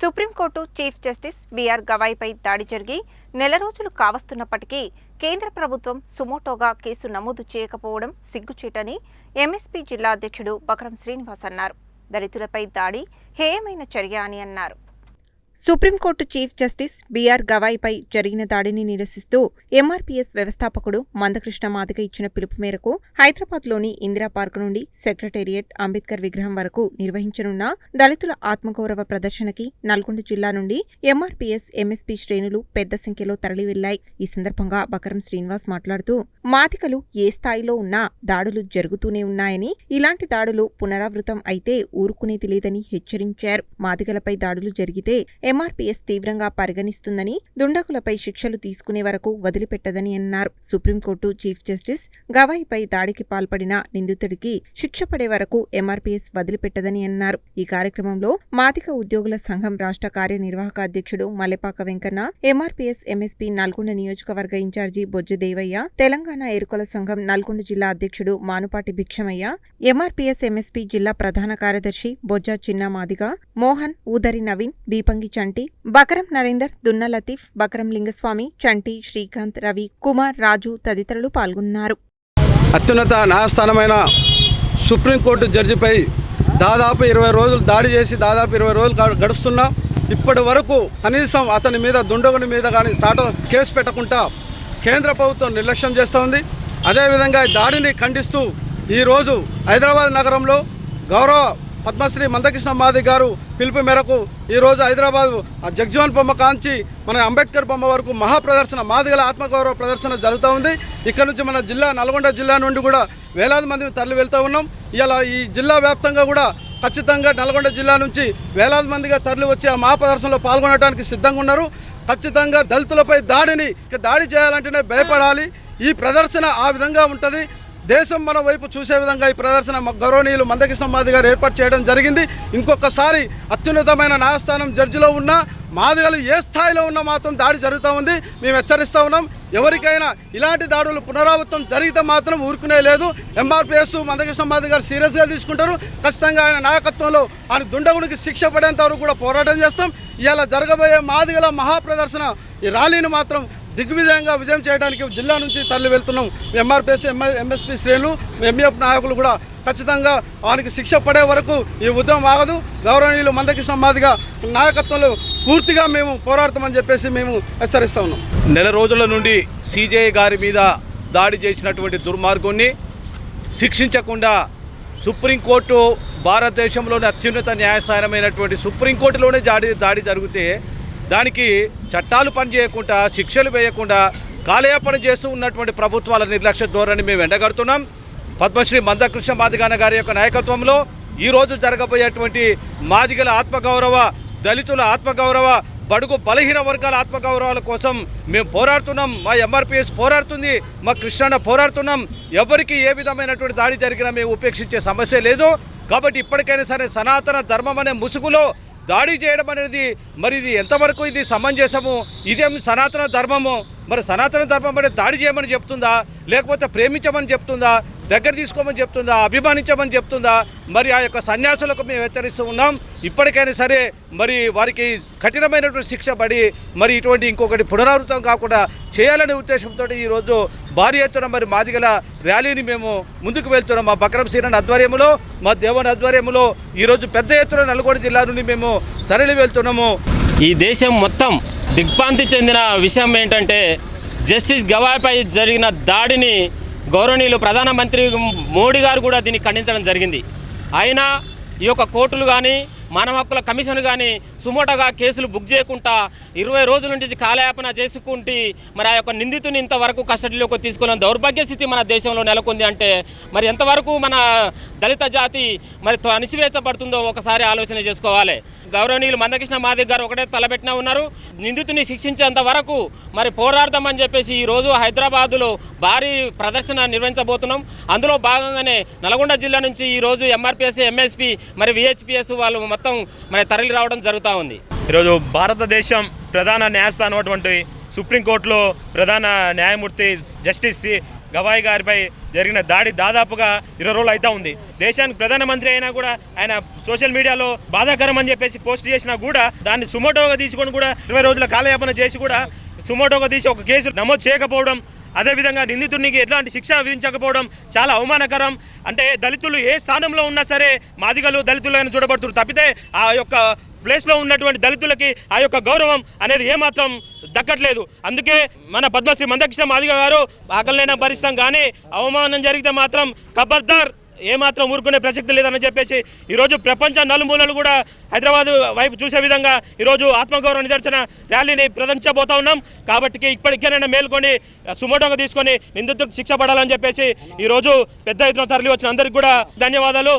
Supreme court chief justice BR గవాయిపై దాడి జరిగి నెల రోజులు కావస్తున్నప్పటికీ కేంద్ర ప్రభుత్వం సుమోటోగా కేసు నమోదు చేయకపోవడం సిగ్గుచేటని ఎంఎస్పీ జిల్లా అధ్యక్షుడు బకరం శ్రీనివాస్ అన్నారు. దళితులపై దాడి హేయమైన చర్య అని అన్నారు. Supreme court chief justice BR గవాయిపై జరిగిన దాడిని నిరసిస్తూ ఎంఆర్పీఎస్ వ్యవస్థాపకుడు మందకృష్ణ మాదిగ ఇచ్చిన పిలుపు మేరకు హైదరాబాద్లోని ఇందిరా పార్క్ నుండి సెక్రటేరియట్ అంబేద్కర్ విగ్రహం వరకు నిర్వహించనున్న దళితుల ఆత్మగౌరవ ప్రదర్శనకి నల్గొండ జిల్లా నుండి ఎంఆర్పీఎస్ ఎంఎస్పీ శ్రేణులు పెద్ద సంఖ్యలో తరలివెళ్ళాయి ఈ సందర్భంగా బకరం శ్రీనివాస్ మాట్లాడుతూ మాదికలు ఏ స్థాయిలో ఉన్నా దాడులు జరుగుతూనే ఉన్నాయని ఇలాంటి దాడులు పునరావృతం అయితే ఊరుకునేది లేదని హెచ్చరించారు. మాదిగలపై దాడులు జరిగితే ఎంఆర్పీఎస్ తీవ్రంగా పరిగణిస్తుందని దుండగులపై శిక్షలు తీసుకునే వరకు వదిలిపెట్టదని అన్నారు. సుప్రీంకోర్టు చీఫ్ జస్టిస్ గవాయిపై దాడికి పాల్పడిన నిందితుడికి శిక్ష పడే వరకు ఎంఆర్పీఎస్ వదిలిపెట్టదని అన్నారు. ఈ కార్యక్రమంలో మాదిక ఉద్యోగుల సంఘం రాష్ట్ర కార్యనిర్వాహక అధ్యక్షుడు మల్లెపాక వెంకన్న ఎంఆర్పీఎస్ ఎంఎస్పీ నల్గొండ నియోజకవర్గ ఇన్ఛార్జి బొజ్జ దేవయ్య తెలంగాణ ఎరుకల సంఘం నల్గొండ జిల్లా అధ్యక్షుడు మానుపాటి భిక్షమయ్య ఎంఆర్పీఎస్ ఎంఎస్పీ జిల్లా ప్రధాన కార్యదర్శి బొజ్జ చిన్న మాదిగ మోహన్ ఊదరి నవీన్ బీపంగి చంటి బకరం నరేందర్ దున్న లతీఫ్ బకరం లింగస్వామి చంటి శ్రీకాంత్ రవి కుమార్ రాజు తదితరులు పాల్గొన్నారు. అత్యున్నత న్యాయస్థానమైన సుప్రీంకోర్టు జడ్జిపై దాదాపు ఇరవై రోజులు దాడి చేసి దాదాపు ఇరవై రోజులు గడుస్తున్నా ఇప్పటి వరకు కనీసం అతని మీద దుండగుని మీద కానీ స్టార్ట్ కేసు పెట్టకుండా కేంద్ర ప్రభుత్వం నిర్లక్ష్యం చేస్తోంది అదేవిధంగా ఈ దాడిని ఖండిస్తూ ఈరోజు హైదరాబాద్ నగరంలో గౌరవ పద్మశ్రీ మందకృష్ణ మాది గారు పిలుపు మేరకు ఈరోజు హైదరాబాద్ ఆ జగ్జీవన్ బొమ్మ కాంచి మన అంబేద్కర్ బొమ్మ వరకు మహాప్రదర్శన మాదిగల ఆత్మగౌరవ ప్రదర్శన జరుగుతూ ఉంది. ఇక్కడ నుంచి మన జిల్లా నల్గొండ జిల్లా నుండి కూడా వేలాది మంది తరలి వెళ్తూ ఉన్నాం. ఇలా ఈ జిల్లా వ్యాప్తంగా కూడా ఖచ్చితంగా నల్గొండ జిల్లా నుంచి వేలాది మందిగా తరలి వచ్చి ఆ మహాప్రదర్శనలో పాల్గొనడానికి సిద్ధంగా ఉన్నారు. ఖచ్చితంగా దళితులపై దాడిని దాడి చేయాలంటేనే భయపడాలి. ఈ ప్రదర్శన ఆ విధంగా ఉంటుంది. దేశం మన వైపు చూసే విధంగా ఈ ప్రదర్శన గౌరవనీయులు మందకృష్ణ మాది గారు ఏర్పాటు చేయడం జరిగింది. ఇంకొకసారి అత్యున్నతమైన న్యాయస్థానం జడ్జిలో ఉన్న మాదిగలు ఏ స్థాయిలో ఉన్నా మాత్రం దాడి జరుగుతూ ఉంది. మేము హెచ్చరిస్తూ ఉన్నాం. ఎవరికైనా ఇలాంటి దాడులు పునరావృతం జరిగితే మాత్రం ఊరుకునే లేదు. ఎంఆర్పిఎస్ మందకృష్ణ మాది గారు సీరియస్గా తీసుకుంటారు. ఖచ్చితంగా ఆయన నాయకత్వంలో ఆయన దుండగుడికి శిక్ష పడేంత వరకు కూడా పోరాటం చేస్తాం. ఇలా జరగబోయే మాదిగల మహాప్రదర్శన ఈ ర్యాలీని మాత్రం దిగ్విజయంగా విజయం చేయడానికి జిల్లా నుంచి తరలి వెళ్తున్నాం. ఎంఆర్పిఎస్ ఎంఐ ఎంఎస్పీ శ్రేణులు ఎంఈఎఫ్ నాయకులు కూడా ఖచ్చితంగా వానికి శిక్ష పడే వరకు ఈ ఉద్యమం ఆగదు. గౌరవనీయులు మందకృష్ణ మాదిగా నాయకత్వంలో పూర్తిగా మేము పోరాడతామని చెప్పేసి మేము హెచ్చరిస్తా ఉన్నాం. నెల రోజుల నుండి సీజేఐ గారి మీద దాడి చేసినటువంటి దుర్మార్గుణ్ణి శిక్షించకుండా సుప్రీంకోర్టు భారతదేశంలోని అత్యున్నత న్యాయస్థానమైనటువంటి సుప్రీంకోర్టులోనే దాడి దాడి జరిగితే దానికి చట్టాలు పనిచేయకుండా శిక్షలు వేయకుండా కాలయాపన చేస్తూ ఉన్నటువంటి ప్రభుత్వాల నిర్లక్ష్య ధోరణి మేము ఎండగడుతున్నాం. పద్మశ్రీ మందకృష్ణ మాదిగాన గారి యొక్క నాయకత్వంలో ఈరోజు జరగబోయేటువంటి మాదిగల ఆత్మగౌరవ దళితుల ఆత్మగౌరవ బడుగు బలహీన వర్గాల ఆత్మగౌరవాల కోసం మేము పోరాడుతున్నాం. మా ఎంఆర్పిఎస్ పోరాడుతుంది. మా కృష్ణన్న పోరాడుతున్నాం. ఎవరికి ఏ విధమైనటువంటి దాడి జరిగినా మేము ఉపేక్షించే సమస్య లేదు. కాబట్టి ఇప్పటికైనా సరే సనాతన ధర్మం అనే ముసుగులో దాడి చేయడం అనేది మరి ఇది ఎంతవరకు ఇది సమంజసము? ఇదేం సనాతన ధర్మము? మరి సనాతన ధర్మం అంటే దాడి చేయమని చెప్తుందా? లేకపోతే ప్రేమించమని చెప్తుందా? దగ్గర తీసుకోమని చెప్తుందా? అభిమానించమని చెప్తుందా? మరి ఆ యొక్క సన్యాసులకు మేము హెచ్చరిస్తూ ఉన్నాం. ఇప్పటికైనా సరే మరి వారికి కఠినమైనటువంటి శిక్ష పడి మరి ఇటువంటి ఇంకొకటి పునరావృతం కాకుండా చేయాలనే ఉద్దేశంతో ఈరోజు భారీ ఎత్తున మరి మాదిగల ర్యాలీని మేము ముందుకు వెళ్తున్నాం. మా బక్రం సీరన్ ఆధ్వర్యంలో మా దేవన్ ఆధ్వర్యంలో ఈరోజు పెద్ద ఎత్తున నల్గొండ జిల్లా నుండి మేము తరలి వెళ్తున్నాము ఈ దేశం మొత్తం దిగ్భ్రాంతి చెందిన విషయం ఏంటంటే జస్టిస్ గవాయ్పై జరిగిన దాడిని గౌరవనీయులు ప్రధానమంత్రి మోడీ గారు కూడా దీన్ని ఖండించడం జరిగింది. అయినా ఈ యొక్క కోర్టులు కానీ మానవ హక్కుల కమిషన్ కానీ సుమోటగా కేసులు బుక్ చేయకుండా ఇరవై రోజుల నుంచి కాలయాపన చేసుకుంటే మరి ఆ యొక్క నిందితుని ఇంతవరకు కస్టడీలోకి తీసుకున్న దౌర్భాగ్య స్థితి మన దేశంలో నెలకొంది అంటే మరి ఎంతవరకు మన దళిత జాతి మరి తో- అణిచివేతపడుతుందో ఒకసారి ఆలోచన చేసుకోవాలి. గౌరవనీయులు మందకృష్ణ మాదిక్ గారు ఒకటే తలపెట్టిన ఉన్నారు. నిందితుని శిక్షించేంత వరకు మరి పోరాడదామని చెప్పేసి ఈ రోజు హైదరాబాదులో భారీ ప్రదర్శన నిర్వహించబోతున్నాం. అందులో భాగంగానే నల్గొండ జిల్లా నుంచి ఈ రోజు ఎంఆర్పిఎస్ ఎంఎస్పి మరి విహెచ్పిఎస్ వాళ్ళు మొత్తం మరి తరలి రావడం జరుగుతూ ఉంది. ఈరోజు భారతదేశం ప్రధాన న్యాయస్థానం అటువంటి సుప్రీంకోర్టులో ప్రధాన న్యాయమూర్తి జస్టిస్ సి- గవాయి గారిపై జరిగిన దాడి దాదాపుగా ఇరవై రోజులు అయితే ఉంది. దేశానికి ప్రధానమంత్రి అయినా కూడా ఆయన సోషల్ మీడియాలో బాధాకరం అని చెప్పేసి పోస్ట్ చేసినా కూడా దాన్ని సుమోటోగా తీసుకొని కూడా ఇరవై రోజుల కాలయాపన చేసి కూడా సుమోటోగా తీసి ఒక కేసు నమోదు చేయకపోవడం అదేవిధంగా నిందితుడికి ఎట్లాంటి శిక్ష విధించకపోవడం చాలా అవమానకరం. అంటే దళితులు ఏ స్థానంలో ఉన్నా సరే మాదిగలు దళితులైన చూడబడుతున్నారు తప్పితే ఆ యొక్క ప్లేస్లో ఉన్నటువంటి దళితులకి ఆ యొక్క గౌరవం అనేది ఏమాత్రం దక్కట్లేదు. అందుకే మన పద్మశ్రీ మందకృష్ణ మాదిగ గారు ఆకలినైనా భరిస్తాం కానీ అవమానం జరిగితే మాత్రం ఖబర్దార్ ఏమాత్రం ఊరుకునే ప్రసక్తి లేదని చెప్పేసి ఈరోజు ప్రపంచ నలుమూలలు కూడా హైదరాబాద్ వైపు చూసే విధంగా ఈరోజు ఆత్మగౌరవ నిదర్శన ర్యాలీని ప్రదర్శించబోతా ఉన్నాం. కాబట్టి ఇప్పటికైనా మేల్కొని సుమోటోగా తీసుకొని నిందితులకు శిక్ష పడాలని చెప్పేసి ఈరోజు పెద్ద ఎత్తున తరలి వచ్చిన అందరికీ కూడా ధన్యవాదాలు.